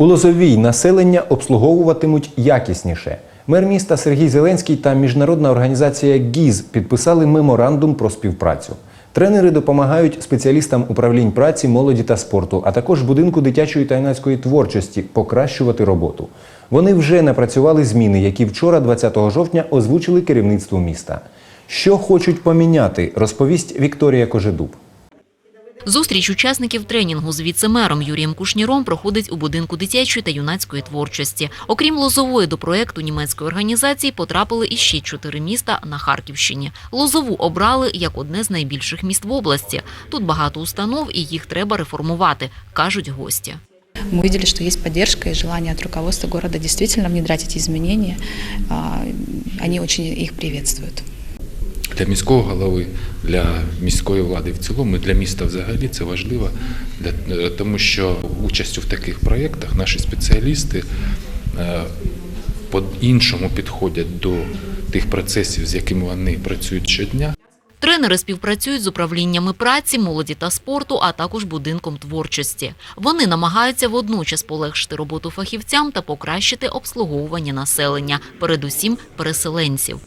У Лозовій населення обслуговуватимуть якісніше. Мер міста Сергій Зеленський та міжнародна організація ГІЗ підписали меморандум про співпрацю. Тренери допомагають спеціалістам управлінь праці, молоді та спорту, а також будинку дитячої та юнацької творчості покращувати роботу. Вони вже напрацювали зміни, які вчора, 20 жовтня, озвучили керівництву міста. Що хочуть поміняти, розповість Вікторія Кожедуб. Зустріч учасників тренінгу з віце-мером Юрієм Кушніром проходить у будинку дитячої та юнацької творчості. Окрім Лозової, до проекту німецької організації потрапили іще чотири міста на Харківщині. Лозову обрали як одне з найбільших міст в області. Тут багато установ і їх треба реформувати, кажуть гості. Мы увидели, что есть поддержка и желание от руководства города действительно внедрять эти изменения. Они очень их приветствуют. Для міського голови, для міської влади в цілому, для міста взагалі це важливо, е, тому що участю в таких проєктах наші спеціалісти е, по-іншому підходять до тих процесів, з якими вони працюють щодня. Тренери співпрацюють з управліннями праці, молоді та спорту, а також будинком творчості. Вони намагаються водночас полегшити роботу фахівцям та покращити обслуговування населення, передусім переселенців.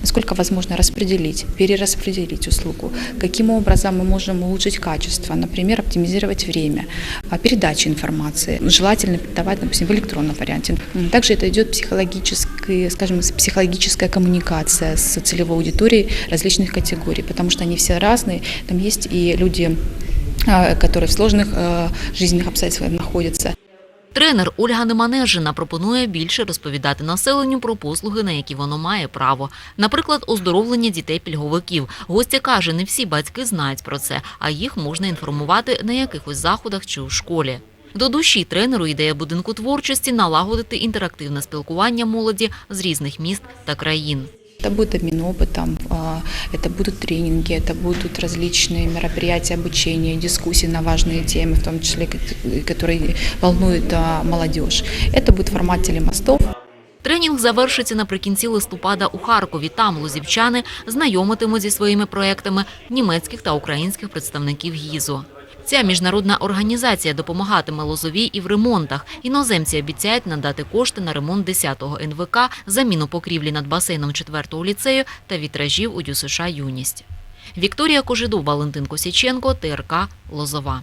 Насколько возможно распределить, перераспределить услугу, каким образом мы можем улучшить качество, например, оптимизировать время а, передачи информации, желательно передавать, допустим, в электронном варианте. Также это идет психологическая, скажем, психологическая коммуникация с целевой аудиторией различных категорий, потому что они все разные, там есть и люди, а, которые в сложных э, жизненных обстоятельствах находятся, Тренер Ольга Неманежина пропонує більше розповідати населенню про послуги, на які воно має право. Наприклад, оздоровлення дітей-пільговиків. Гостя каже, не всі батьки знають про це, а їх можна інформувати на якихось заходах чи у школі. До душі тренеру ідея будинку творчості налагодити інтерактивне спілкування молоді з різних міст та країн. Это будет обмен опытом, а, это будут тренинги, это будут различные мероприятия обучения, дискуссии на важные темы, в том числе, ко- которые волнуют а, молодежь. Это будет формат телемостов. Тренінг завершиться наприкінці листопада у Харкові. Там лозівчани знайомитимуть зі своїми проектами німецьких та українських представників ГІЗу. Ця міжнародна організація допомагатиме Лозовій і в ремонтах. Іноземці обіцяють надати кошти на ремонт 10-го НВК, заміну покрівлі над басейном 4-го ліцею та вітражів у ДЮСШ «Юність». Вікторія Кожедуб, Валентин Косіченко, ТРК Лозова.